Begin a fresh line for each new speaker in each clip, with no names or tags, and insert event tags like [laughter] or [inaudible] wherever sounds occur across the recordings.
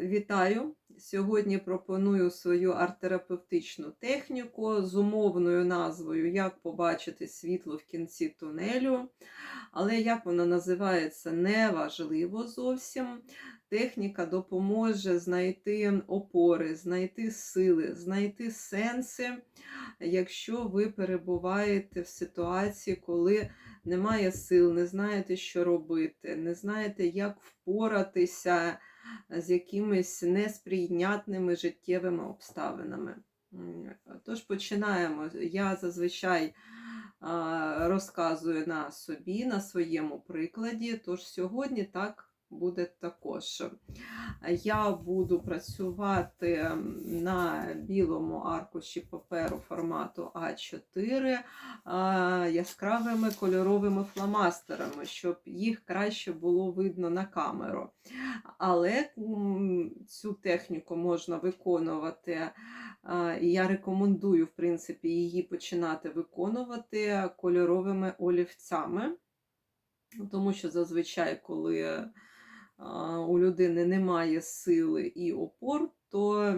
Вітаю! Сьогодні пропоную свою арт-терапевтичну техніку з умовною назвою Як побачити світло в кінці тунелю. Але як вона називається, не важливо зовсім. Техніка допоможе знайти опори, знайти сили, знайти сенси, якщо ви перебуваєте в ситуації, коли немає сил, не знаєте, що робити, не знаєте, як впоратися з якимись несприйнятними життєвими обставинами. Тож починаємо. Я зазвичай розказую на собі, на своєму прикладі. Тож сьогодні так буде також. Я буду працювати на білому аркуші паперу формату А4 яскравими кольоровими фломастерами, щоб їх краще було видно на камеру. Але цю техніку можна виконувати, і я рекомендую, в принципі, її починати виконувати кольоровими олівцями. Тому що зазвичай, коли у людини немає сили і опор, то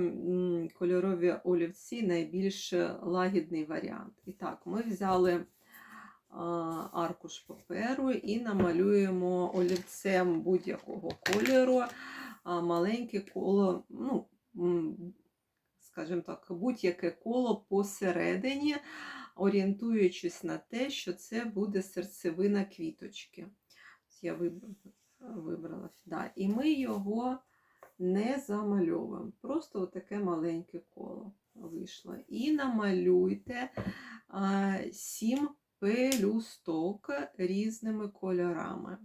кольорові олівці найбільш лагідний варіант. І так, ми взяли аркуш паперу і намалюємо олівцем будь-якого кольору маленьке коло, ну, скажімо так, будь-яке коло посередині, орієнтуючись на те, що це буде серцевина квіточки. Я вибрала, вибрала да. І ми його не замальовуємо. Просто таке маленьке коло вийшло. І намалюйте сім пелюсток різними кольорами.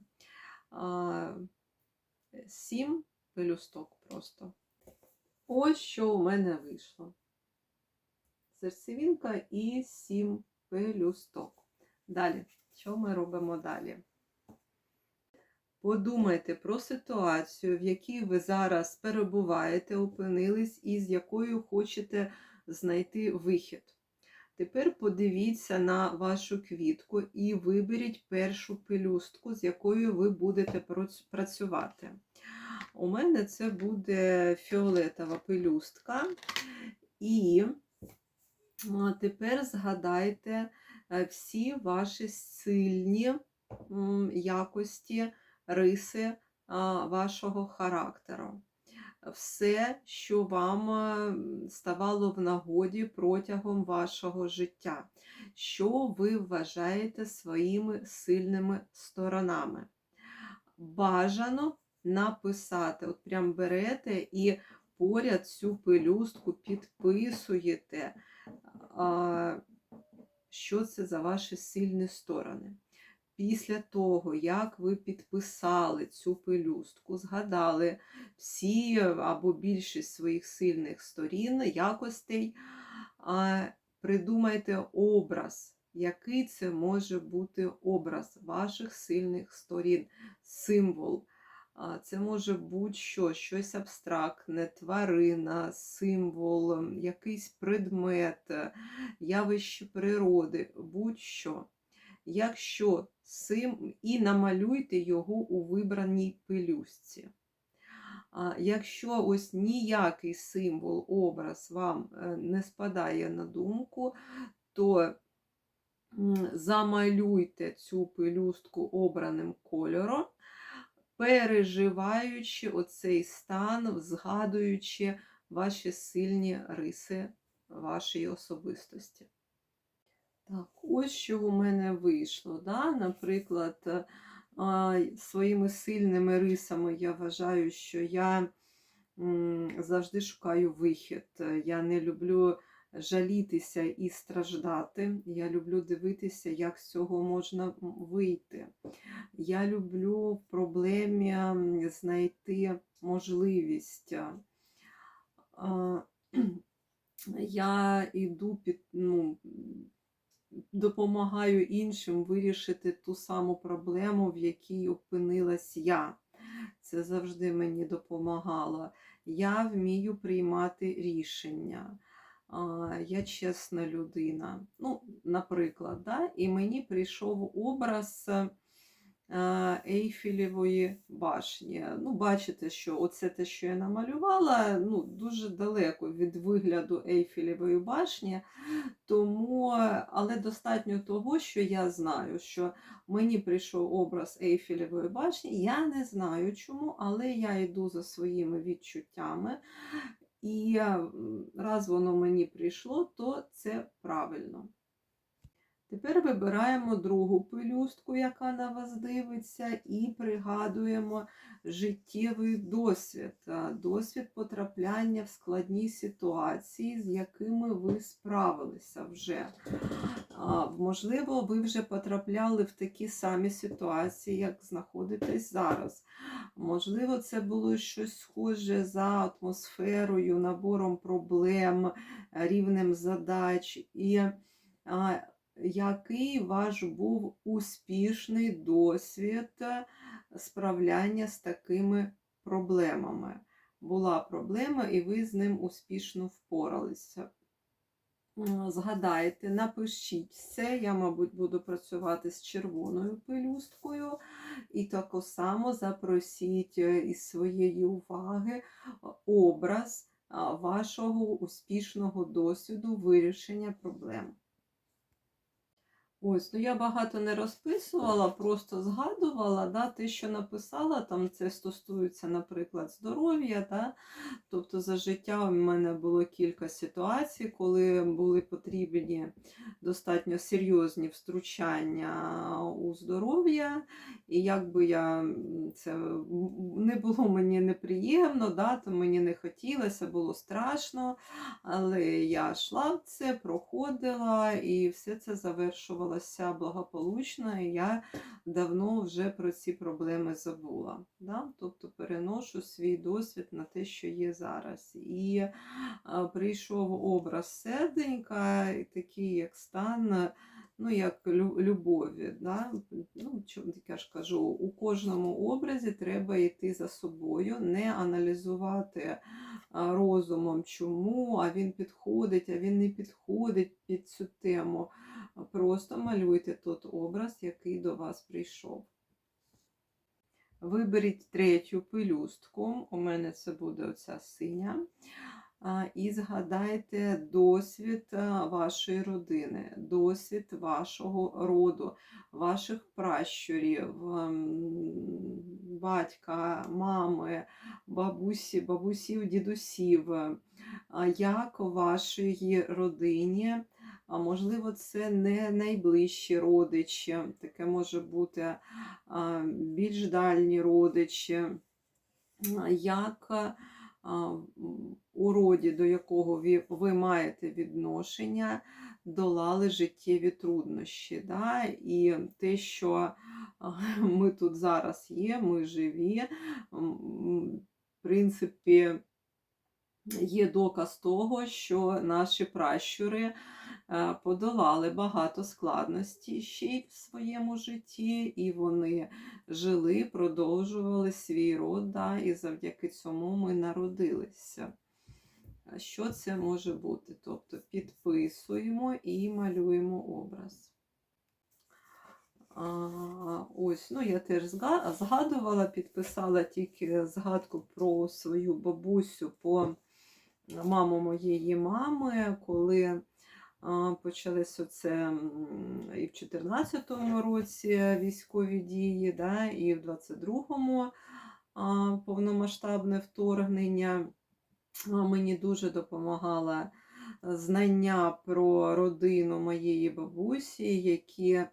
Сім пелюсток просто. Ось що у мене вийшло. Серцевинка і сім пелюсток. Далі, що ми робимо далі? Подумайте про ситуацію, в якій ви зараз перебуваєте, опинились, і з якою хочете знайти вихід. Тепер подивіться на вашу квітку і виберіть першу пелюстку, з якою ви будете працювати. У мене це буде фіолетова пелюстка. І тепер згадайте е, всі ваші сильні якості, риси вашого характеру. Все, що вам е, ставало в нагоді протягом вашого життя, що ви вважаєте своїми сильними сторонами. Бажано написати, от прям берете і поряд цю пелюстку підписуєте, що це за ваші сильні сторони. Після того, як ви підписали цю пелюстку, згадали всі або більшість своїх сильних сторін, якостей, придумайте образ, який це може бути образ ваших сильних сторін, символ. Це може будь-що, щось абстрактне, тварина, символ, якийсь предмет, е, явище природи, будь-що. Якщо сим... І намалюйте його у вибраній пелюстці. Якщо ось ніякий символ, образ вам е, не спадає на думку, то замалюйте цю пелюстку обраним кольором, переживаючи оцей стан, згадуючи ваші сильні риси вашої особистості. Так, ось що у мене вийшло. Да? Наприклад, е, своїми сильними рисами я вважаю, що я завжди шукаю вихід. Я не люблю жалітися і страждати. Я люблю дивитися, як з цього можна вийти. Я люблю в проблемі знайти можливість. [clears throat] Я йду під, ну, допомагаю іншим вирішити ту саму проблему, в якій опинилась я. Це завжди мені допомагало. Я вмію приймати рішення. Я чесна людина. Ну, наприклад, да? і мені прийшов образ е, Ейфелєвої башні. Ну, бачите, що оце те, що я намалювала, ну, дуже далеко від вигляду Ейфелєвої башні, тому, але достатньо того, що я знаю, що мені прийшов образ Ейфелєвої башні. Я не знаю чому, але я йду за своїми відчуттями. І раз воно мені прийшло, то це правильно. Тепер вибираємо другу пелюстку, яка на вас дивиться, і пригадуємо життєвий досвід, досвід потрапляння в складні ситуації, з якими ви справилися вже. Можливо, ви вже потрапляли в такі самі ситуації, як знаходитесь зараз. Можливо, це було щось схоже за атмосферою, набором проблем, рівнем задач. І який ваш був успішний досвід е, справляння з такими проблемами? Була проблема, і ви з ним успішно впоралися. Згадайте, напишіть це. Я, мабуть, буду працювати з червоною пелюсткою. І так само запросіть е, із своєї уваги е, образ вашого успішного досвіду вирішення проблем. Ось, ну я багато не розписувала, просто згадувала, да, те, що написала, там це стосується, наприклад, здоров'я. Да? Тобто за життя у мене було кілька ситуацій, коли були потрібні достатньо серйозні втручання у здоров'я. І якби я це не було мені неприємно, да, то мені не хотілося, було страшно. Але я йшла в це, проходила, і все це завершувалося благополучно. І я давно вже про ці проблеми забула. Да? Тобто переношу свій досвід на те, що є зараз. І прийшов образ серденька, такий як стан. Ну, як лю- любові. Да? Ну, я ж кажу, у кожному образі треба йти за собою, не аналізувати розумом, чому, а він підходить, а він не підходить під цю тему. Просто малюйте тот образ, який до вас прийшов. Виберіть третю пелюстку, у мене це буде оця синя. І згадайте досвід вашої родини, досвід вашого роду, ваших пращурів, ем, батька, мами, бабусі, бабусів, дідусів, як у вашій родині. А можливо, це не найближчі родичі, таке може бути більш дальні родичі, як у роді, до якого ви, ви маєте відношення, долали життєві труднощі. Да? І те, що [laughs] ми тут зараз є, ми живі, в принципі, є доказ того, що наші пращури е, подолали багато складностей ще й в своєму житті, і вони жили, продовжували свій род, да, і завдяки цьому ми народилися. Що це може бути? Тобто підписуємо і малюємо образ. А, ось, ну я теж згадувала, підписала тільки згадку про свою бабусю по маму моєї мами, коли а, почались оце і в 14-му році військові дії, да, і в 22-му повномасштабне вторгнення. Мені дуже допомагала знання про родину моєї бабусі, які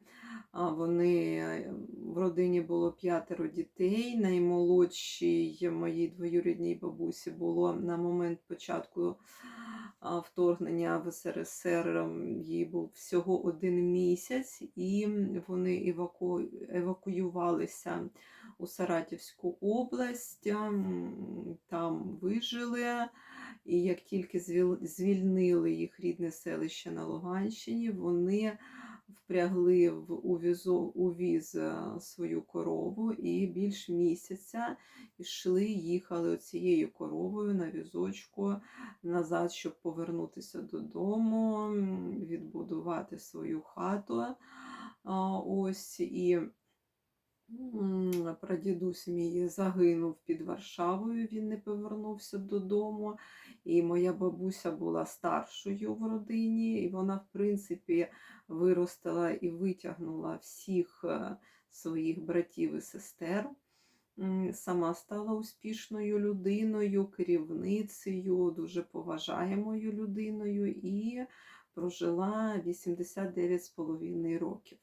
вони е, в родині було п'ятеро дітей. Наймолодшій моїй двоюрідній бабусі було на момент початку вторгнення в СРСР. Їй був всього один місяць, і вони еваку... евакуювалися у Саратівську область, там вижили. І як тільки звіл- звільнили їх рідне селище на Луганщині, вони впрягли в у, віз е, свою корову і більш місяця йшли, їхали оцією коровою на візочку назад, щоб повернутися додому, відбудувати свою хату. Ось і Прадідусь мій загинув під Варшавою, він не повернувся додому. І моя бабуся була старшою в родині, і вона, в принципі, виростила і витягнула всіх е, своїх братів і сестер. Сама стала успішною людиною, керівницею, дуже поважаємою людиною і прожила 89,5 років.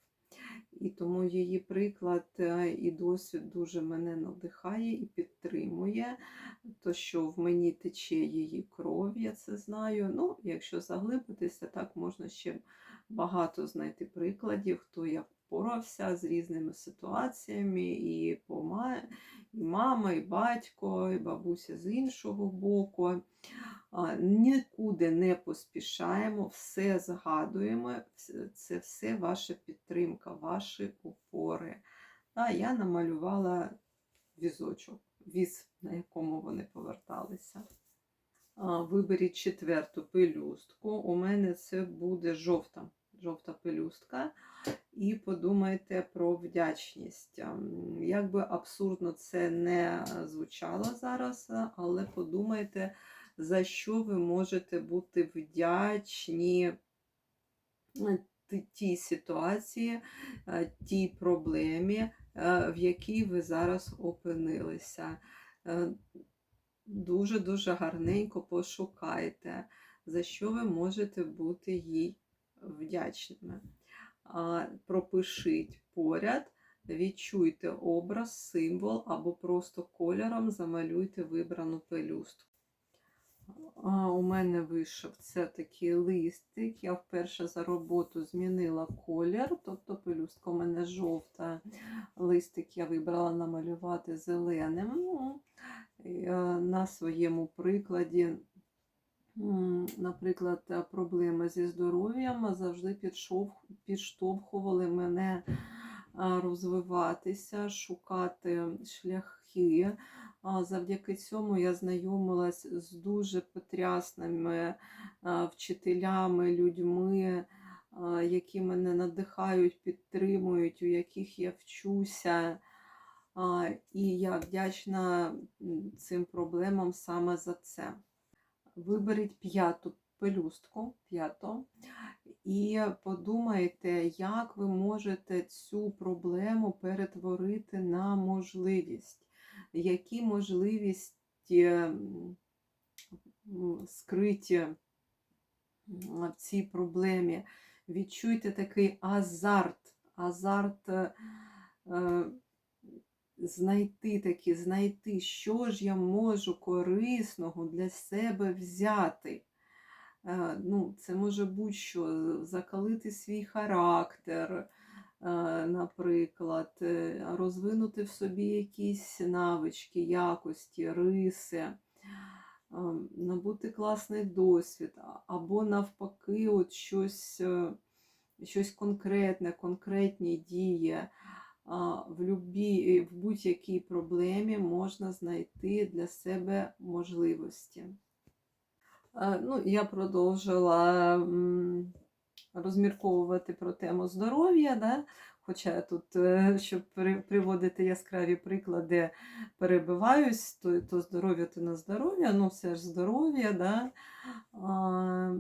І тому її приклад е, і досвід дуже мене надихає і підтримує. То, що в мені тече її кров, я це знаю. Ну, якщо заглибитися, так можна ще багато знайти прикладів, хто як впорався з різними ситуаціями, і, пома... і мама, і батько, і бабуся з іншого боку. Нікуди не поспішаємо, все згадуємо, це все ваша підтримка, ваші опори. А я намалювала візочок, віз, на якому вони поверталися. Виберіть четверту пелюстку. У мене це буде жовта, жовта пелюстка. І подумайте про вдячність. Ем, Як би абсурдно це не звучало зараз, але подумайте, за що ви можете бути вдячні е, тій ситуації, е, тій проблемі, е, в якій ви зараз опинилися. Дуже-дуже гарненько пошукайте, за що ви можете бути їй вдячними. Пропишіть поряд, відчуйте образ, символ або просто кольором замалюйте вибрану пелюстку. А, У мене вийшов це такий листик. Я вперше за роботу змінила колір, тобто пелюстка у мене жовта. Листик я вибрала намалювати зеленим. Ну, е, На своєму прикладі, наприклад, е, проблеми зі здоров'ям завжди підштовхували мене розвиватися, шукати шляхи. А, Завдяки цьому я знайомилась з дуже потрясними вчителями, людьми, які мене надихають, підтримують, у яких я вчуся. І я вдячна цим проблемам саме за це. Виберіть п'яту пелюстку, п'яту, і подумайте, як ви можете цю проблему перетворити на можливість які можливості м, м, скриті в цій проблемі. Відчуйте такий азарт, азарт е, е, знайти такі, знайти, що ж я можу корисного для себе взяти. Е, Ну, це може будь-що, закалити свій характер, е, наприклад, е, розвинути в собі якісь навички, якості, риси, е, набути класний досвід, або навпаки, от щось, е, щось конкретне, конкретні дії. В, в будь-якій проблемі можна знайти для себе можливості. Е, Ну, я продовжила розмірковувати про тему здоров'я, да? хоча тут, е, щоб приводити яскраві приклади, перебиваюсь, то, то здоров'я, то не здоров'я, ну все ж здоров'я. Да? А,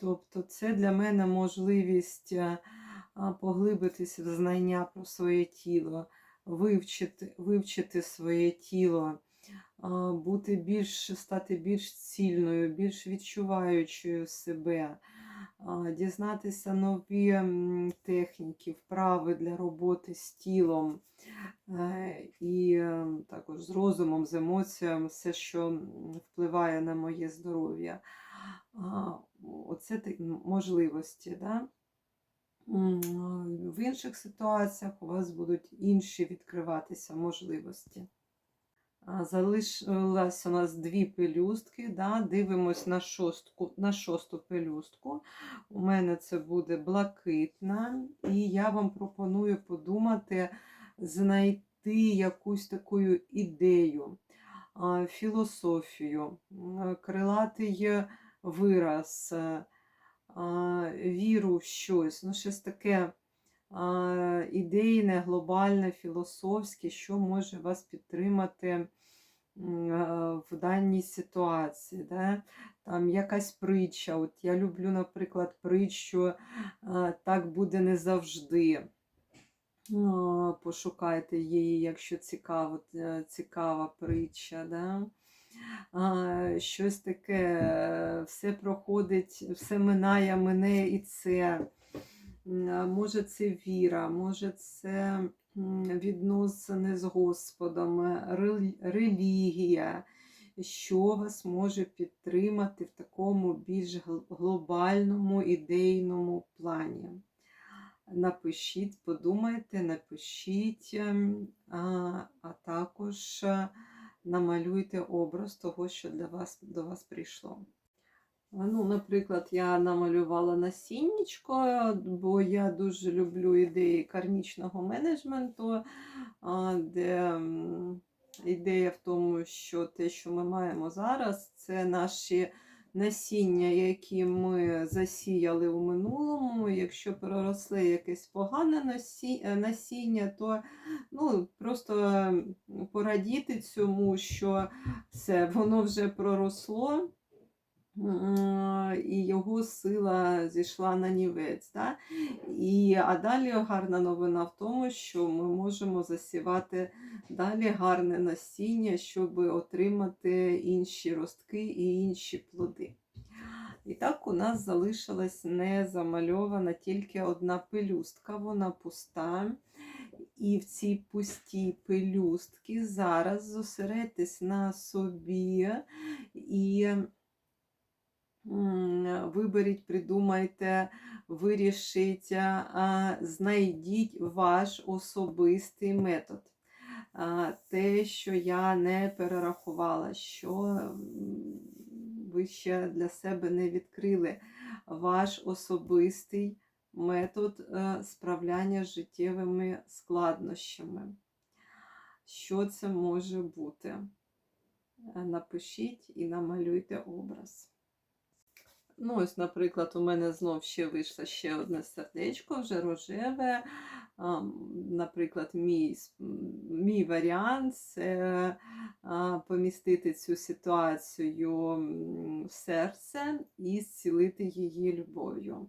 Тобто це для мене можливість е, а, поглибитися в знання про своє тіло, вивчити, вивчити своє тіло, бути більш, стати більш цільною, більш відчуваючою себе, дізнатися нові техніки, вправи для роботи з тілом. е, І е, також з розумом, з емоціями, все, що впливає на моє здоров'я. Оце можливості. Да? В інших ситуаціях у вас будуть інші відкриватися можливості. Залишилось у нас дві пелюстки. Да? Дивимось на, шостку, на шосту пелюстку. У мене це буде блакитна, і я вам пропоную подумати, знайти якусь таку ідею, філософію, крилатий вираз, е, віру в щось, ну щось таке ідейне, глобальне, філософське, що може вас підтримати в даній ситуації. Да? Там якась притча. От я люблю, наприклад, притчу так буде не завжди. Пошукайте її, якщо цікаво, е, цікава притча. Да? Щось таке, все проходить, все минає, мине і це. Може, це віра, може, це відносини з Господом, релігія, що вас може підтримати в такому більш глобальному ідейному плані. Напишіть, подумайте, напишіть, ем, а, а також е, намалюйте образ того, що для вас, до вас прийшло. Ну, наприклад, я намалювала насіннячко, бо я дуже люблю ідеї кармічного менеджменту, де ідея в тому, що те, що ми маємо зараз, це наші насіння, які ми засіяли у минулому. Якщо проросли якесь погане е, насіння, то ну, просто порадіти цьому, що все, воно вже проросло. М, І його сила зійшла на нівець. Да? І, а далі гарна новина в тому, що ми можемо засівати далі гарне насіння, щоб отримати інші ростки і інші плоди. І так у нас залишилась не замальована тільки одна пелюстка, вона пуста. І в цій пустій пелюстки зараз зосередьтесь на собі і виберіть, придумайте, вирішіть, знайдіть ваш особистий метод. Те, що я не перерахувала, що ви ще для себе не відкрили, ваш особистий метод е, справляння з життєвими складнощами. Що це може бути? Е, Напишіть і намалюйте образ. Ну, ось, наприклад, у мене знов ще вийшло ще одне сердечко, вже рожеве. Наприклад, мій, мій варіант це помістити цю ситуацію в серце і зцілити її любов'ю,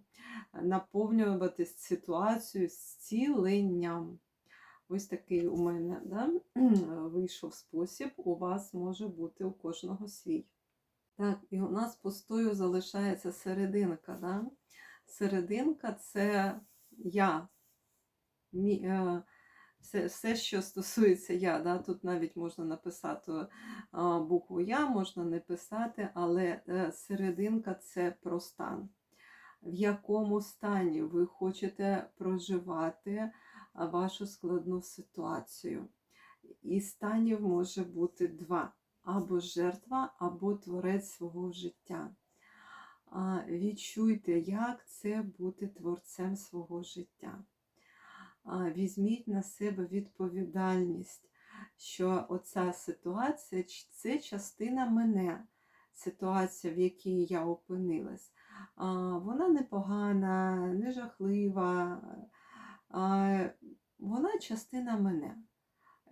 наповнювати ситуацію зціленням. Ось такий у мене да, [clears throat] вийшов спосіб, у вас може бути у кожного свій. Так, і у нас пустою залишається серединка. Да? Серединка це я. Мі, е, все, все, що стосується я. Да? Тут навіть можна написати а, букву Я, можна не писати, але е, серединка це про стан. В якому стані ви хочете проживати вашу складну ситуацію. І станів може бути два або жертва, або творець свого життя. Відчуйте, як це бути творцем свого життя. Візьміть на себе відповідальність, що оця ситуація це частина мене, ситуація, в якій я опинилась. Вона не погана, не жахлива, вона частина мене.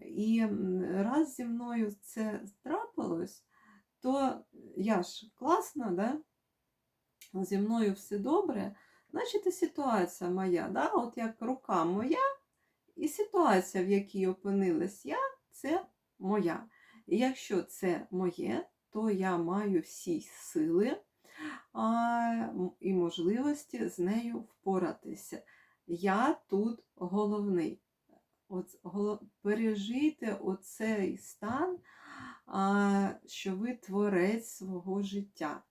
І раз зі мною це трапилось, то я ж класна, да? зі мною все добре, значить і ситуація моя, да? от як рука моя, і ситуація, в якій опинилась я, це моя. І якщо це моє, то я маю всі сили а, і можливості з нею впоратися. Я тут головний. От, пережийте оцей стан, що ви творець свого життя.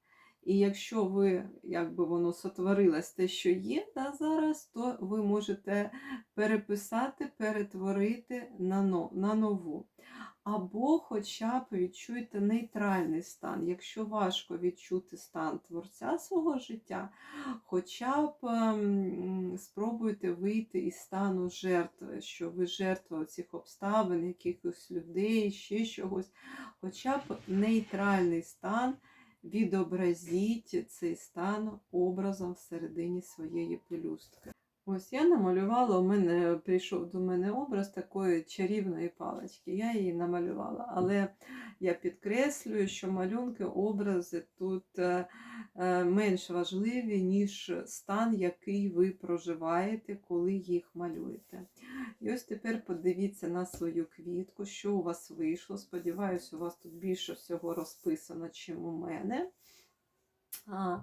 І якщо ви, якби воно сотворилось те, що є да, зараз, то ви можете переписати, перетворити на нову. Або хоча б відчуйте нейтральний стан. Якщо важко відчути стан творця свого життя, хоча б ем, спробуйте вийти із стану жертви, що ви жертва цих обставин, якихось людей, ще чогось. Хоча б нейтральний стан, відобразіть цей стан образом всередині своєї пелюстки. Ось я намалювала, у мене прийшов до мене образ такої чарівної палички. Я її намалювала. Але я підкреслюю, що малюнки, образи тут е, е, менш важливі, ніж стан, який ви проживаєте, коли їх малюєте. І ось тепер подивіться на свою квітку, що у вас вийшло. Сподіваюсь, у вас тут більше всього розписано, чим у мене. А,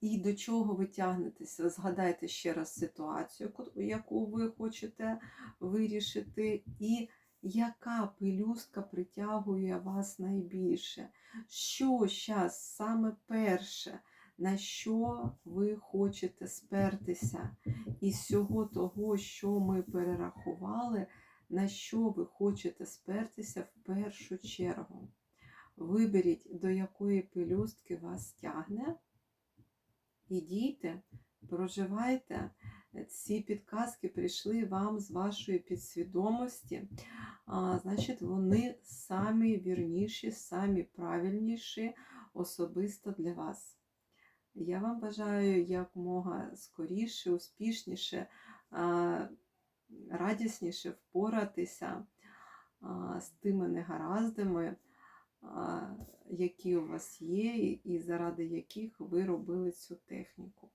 і до чого ви тягнетеся? Згадайте ще раз ситуацію, яку ви хочете вирішити, і яка пелюстка притягує вас найбільше? Що зараз саме перше, на що ви хочете спертися? Із всього того, що ми перерахували, на що ви хочете спертися в першу чергу? Виберіть, до якої пелюстки вас тягне. Ідіть, проживайте. Ці підказки прийшли вам з вашої підсвідомості. А, значить, вони самі вірніші, самі правильніші особисто для вас. Я вам бажаю якмога скоріше, успішніше, а, радісніше впоратися а, з тими негараздами, які у вас є, і заради яких ви робили цю техніку.